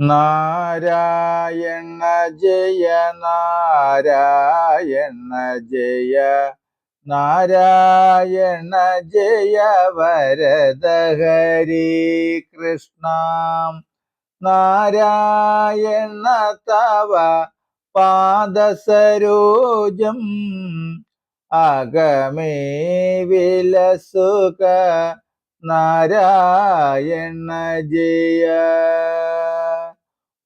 നാരായണ ജയ നാരായണ ജയ നാരായണ ജയ വരദ ഹരി കൃഷ്ണ നാരായണ തവ പാദസരോജം അകമേ വിലസുക നാരായണ ജയ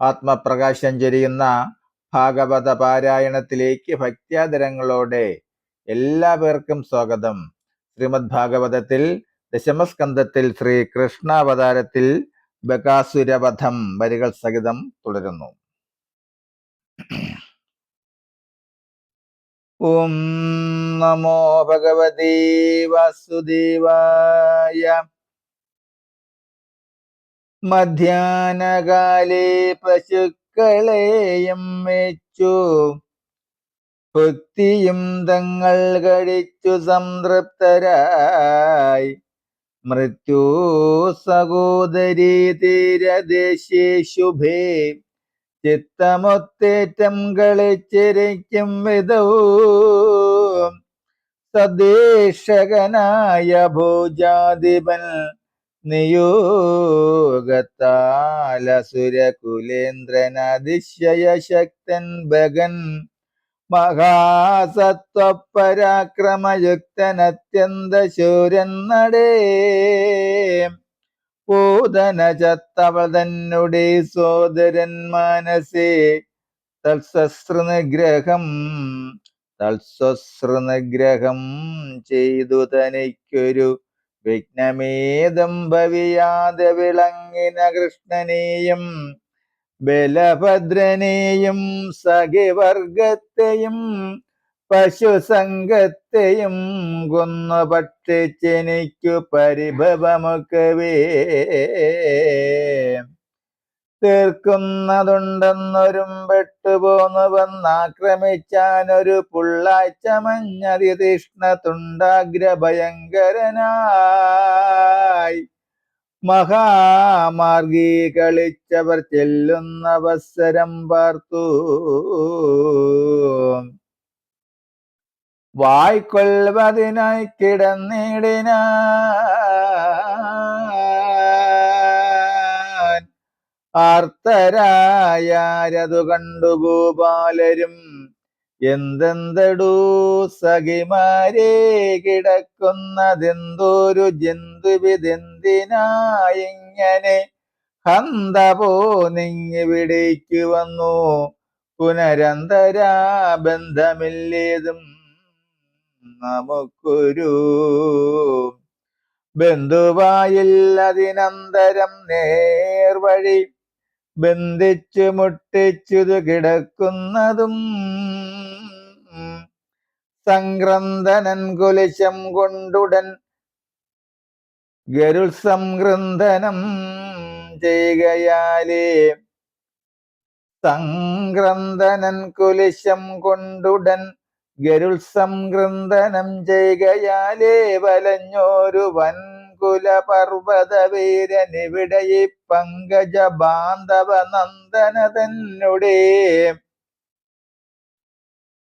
ആത്മപ്രകാശം ചെരിയുന്ന ഭാഗവത പാരായണത്തിലേക്ക് ഭക്ത്യാദരങ്ങളോടെ എല്ലാ പേർക്കും സ്വാഗതം. ശ്രീമദ് ഭാഗവതത്തിൽ ദശമസ്കന്ധത്തിൽ ശ്രീ കൃഷ്ണാവതാരത്തിൽ ബകാസുരവധം വരികൾ സഹിതം തുടരുന്നു. ഓം നമോ ഭഗവതി വാസുദേവായ മധ്യാനകാലേ പശുക്കളെയും വെച്ചു. ഭക്തിയും തങ്ങൾ കഴിച്ചു സംതൃപ്തരായി. മൃത്യു സഹോദരി തീരദേശേ ശുഭേ ചിത്തമൊത്തേറ്റം കളിച്ചിരിക്കും വിധവും സദേശകനായ ഭോജാധിപൻ നിയോഗത്താലസുരകുലേന്ദ്രൻ അതിശയ ശക്തൻ ഭഗൻ മഹാസത്വപരാക്രമയുക്തൻ അത്യന്ത ശൂരൻ നടേ പൂതന ചത്തവൾ സോദരൻ മനസേ തൽസസ്രനിഗ്രഹം തൽസ്വസ്രനിഗ്രഹം ചെയ്തു തനിക്കൊരു വിഘ്നമേതം ഭവിയാതെ വിളങ്ങിന കൃഷ്ണനെയും ബലഭദ്രനെയും സഖിവർഗത്തെയും പശുസംഘത്തെയും കൊന്നു ഭക്ഷിച്ചെനിക്കു പരിഭവമൊക്കവേ. തീർക്കുന്നതുണ്ടെന്നൊരും പെട്ടുപോന്നു വന്നാക്രമിച്ചാനൊരു പുള്ളാഴ്ച മഞ്ഞതി തീഷ്ണ തുണ്ടാഗ്ര ഭയങ്കരനായി മഹാമാർഗി കളിച്ചവർ ചെല്ലുന്ന അവസരം പാർത്തു. വായ്ക്കൊള്ളതിനായി കിടന്നിടിന. ആർത്തരായാരതു കണ്ടു ഗോപാലരും. എന്തെന്തടൂ സഖിമാരെ കിടക്കുന്നതെന്തോരു ജന്തുവിതെന്തിനായിങ്ങനെ ഹന്ത പോ നിങ്ങിവിടേക്ക് വന്നു. പുനരന്തരാ ബന്ധമില്ലേതും നമുക്കൊരു ബന്ധുവായില്ലതിനന്തരം നേർവഴി ബന്ധിച്ചു മുട്ടിച്ചുതു കിടക്കുന്നതും സംഗ്രന്ഥനൻ കുലിശം കൊണ്ടുടൻ ഗരുൾ സംഗ്രന്ഥനം ചെയ്യുകയാലേ. സംഗ്രന്ഥനൻ കുലിശം കൊണ്ടുടൻ ഗരുൾ സംഗ്രന്ഥനം ചെയ്യുകയാലേ. വലഞ്ഞോരു വൻകുല പർവത വീരനിവിടെ ഈ പങ്കജ ബാന്ധവ നന്ദന തന്നുടേ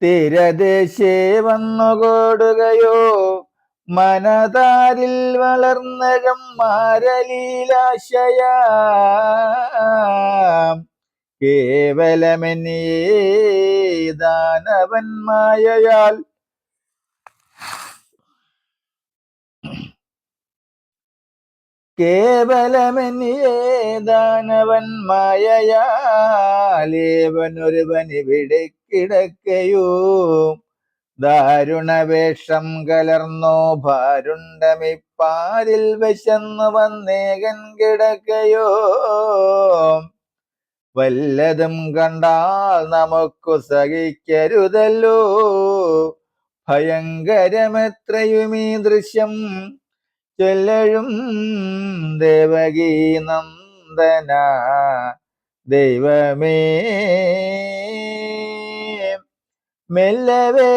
തീരദേശേ വന്നുകൂടുകയോ? മനതാരിൽ വളർന്നകം മാരലീലാശയ. കേവലമെന്നേ ദാനവൻ കേവലമെന്നിയേ ദാനവൻ ദാരുണവേഷം കലർന്നോ ഭാരുണ്ടമിപ്പാരിൽ വിശന്നു വന്നേകൻ കിടക്കയോ? വല്ലതും കണ്ടാൽ നമുക്കു സഹിക്കരുതല്ലോ. ഭയങ്കരമെത്രയും ഈ ദൃശ്യം ചൊല്ലഴും ദേവകീ നന്ദന ദൈവമേ. മെല്ലവേ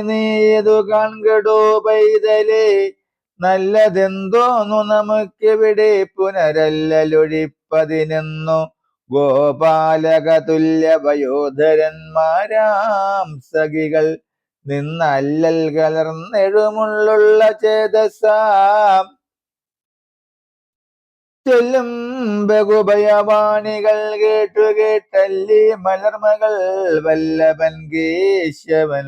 നീയതു കൺകടോ പൈതലേ നല്ലതെന്തോന്നു നമുക്കിവിടെ പുനരല്ലൊഴിപ്പതിനെന്നു ഗോപാലക തുല്യ വയോധരന്മാരാം സഖികൾ നിന്നല്ലൽ കലർന്നെഴുമുള്ളുള്ള ചേതസാം ചെല്ലും ബഹുഭയവാണികൾ കേട്ടു കേട്ടല്ലി മലർമകൾ വല്ലഭൻ കേശവൻ.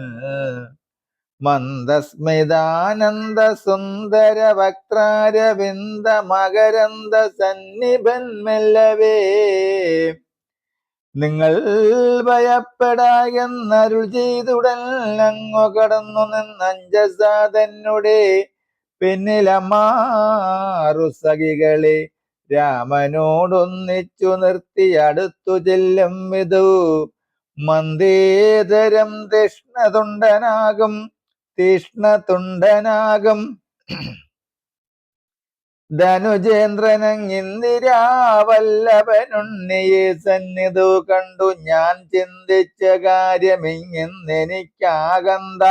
മന്ദസ്മിതാനന്ദ സുന്ദര വക്രാരവിന്ദ മകരന്ദ സന്നിഭൻ മെല്ലവേ. നിങ്ങൾ ഭയപ്പെടായെന്നരുൾ ചെയ്തുടൻ അങ്ങു കടന്നു നിന്നഞ്ചസാതന്നുടെ പിന്നിലമാറു സഖികളെ രാമനോടൊന്നിച്ചു നിർത്തി അടുത്തു ചെല്ലും വിധു മന്ദേതരം തീഷ്ണതുണ്ടനാകും തീഷ്ണതുണ്ടനാകും. ധനുജേന്ദ്രനങ്ങിന്ദിരാവല്ലഭനുണ്ണിയെ സന്നിധു കണ്ടു. ഞാൻ ചിന്തിച്ച കാര്യമിങ്ങെന്നെനിക്കാകന്ത.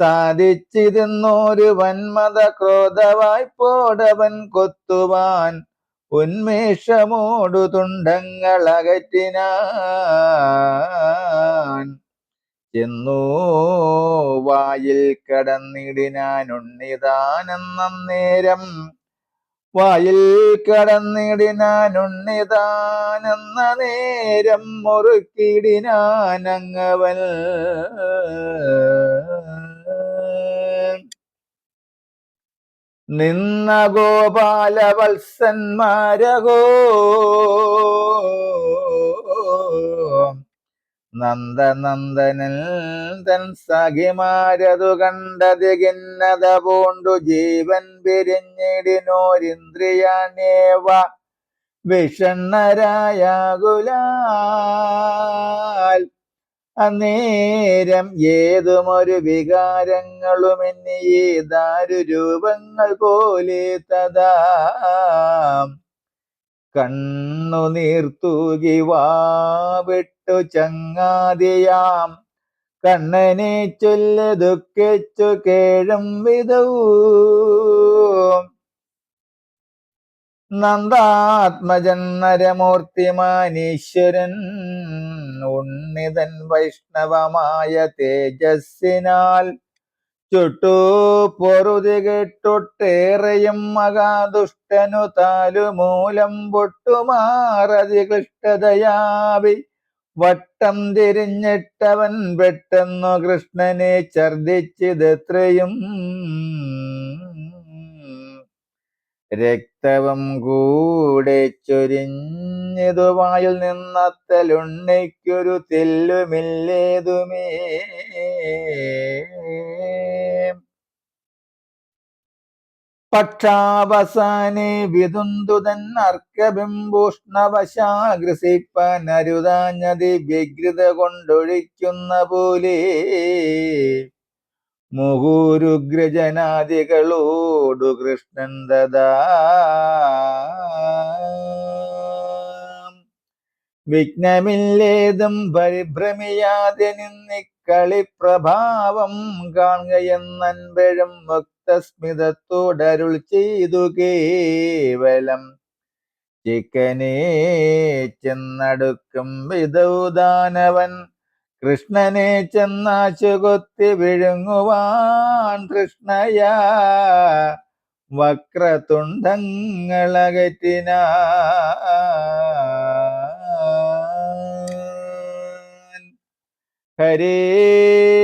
സാധിച്ചിരുന്നൊരു വന്മത ക്രോധവായ്പോടവൻ കൊത്തുവാൻ. ഉന്മേഷമോടു തുണ്ടങ്ങളകറ്റിനാൻ. ചെന്നു വായിൽ കടന്നിടിനാനുണ്ണിതാനെന്ന നേരം വായിൽ കടന്നിടിനാനുണ്ണിതാനെന്ന നേരം മുറുക്കിടിനാനങ്ങവൻ നിന്ന ഗോപാലവത്സന്മാരകോ നന്ദനന്ദനൻ തൻ സഖിമാരതു കണ്ടതികിന്നത പൂണ്ടു ജീവൻ പിരിഞ്ഞിടിനോരിന്ദ്രിയാണേവ വിഷണ്ണരായാകുലാൽ അന്നേരം ഏതുമൊരു വികാരങ്ങളും എന്നീ ദാരുരൂപങ്ങൾ പോലെ തഥാ കണ്ണുനീർത്തൂകി വാവിട്ടു ചങ്ങാതിയാം. കണ്ണനെ ചൊല്ല ദുഃഖിച്ചു കേഴും വിധവും. നന്ദാത്മജൻ നരമൂർത്തിമാനീശ്വരൻ ഉണ്ണിതൻ വൈഷ്ണവമായ തേജസ്സിനാൽ ചുട്ടു പൊറുതി കെട്ടൊട്ടേറെയും മകാദുഷ്ടനു താലുമൂലം പൊട്ടുമാറതി ക്ലിഷ്ടതയാവി. വട്ടം തിരിഞ്ഞിട്ടവൻ പെട്ടെന്നു കൃഷ്ണനെ ഛർദിച്ചിതെത്രയും. രക്തവും കൂടെ ചൊരിഞ്ഞതു വായിൽ നിന്നത്തലുണ്ണിക്കൊരു തെല്ലുമില്ലേതുമേ. പക്ഷാവസാനെ വിതുന്തുതൻ അർക്കബിംബൂഷ്ണവശാഗ്രസിപ്പാൻ അരുതാഞ്ഞതി വ്യഗ്രത കൊണ്ടൊഴിക്കുന്ന പോലെ മുഹൂരുഗ്രജനാദികളോടു കൃഷ്ണൻ ദദാ വിഘ്നമില്ലേതും പരിഭ്രമിയാതെ നിന്നിക്കളിപ്രഭാവം കാണുകയെന്നൻപഴും മുക്തസ്മിതത്തോടരുൾ ചെയ്തു കേവലം ചിക്കനെ ചെന്നടുക്കും വിധൗദാനവൻ. കൃഷ്ണനെ ചെന്നാശുകൊത്തി വിഴുങ്ങുവാൻ കൃഷ്ണയ. വക്രതുണ്ടങ്ങളകറ്റിന. ഹരേ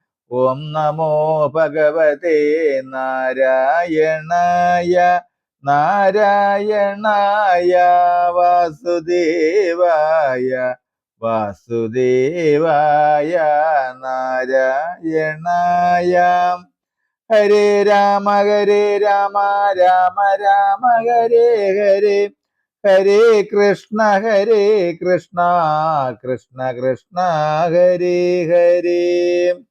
ഓം നമോ ഭഗവതേ നാരായണായ നാരായണായ വാസുദേവായ വാസുദേവായ നാരായണായ. ഹരേ രാമ ഹരേ രാമ രാമ രാമ ഹരേ ഹരേ. ഹരേ കൃഷ്ണ ഹരേ കൃഷ്ണ കൃഷ്ണ കൃഷ്ണ ഹരേ ഹരേ.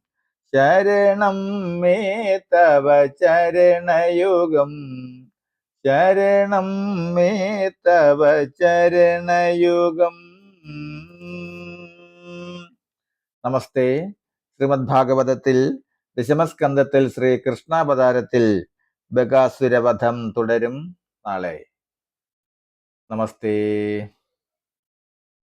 ശരണം മേ തവ ചരണയുഗം. ശരണം മേ തവ ചരണയുഗം. നമസ്തേ. ശ്രീമദ് ഭാഗവതത്തിൽ ദശമസ്കന്ധത്തിൽ ശ്രീ കൃഷ്ണാവതാരത്തിൽ ബകാസുരവധം തുടരും നാളെ. നമസ്തേ.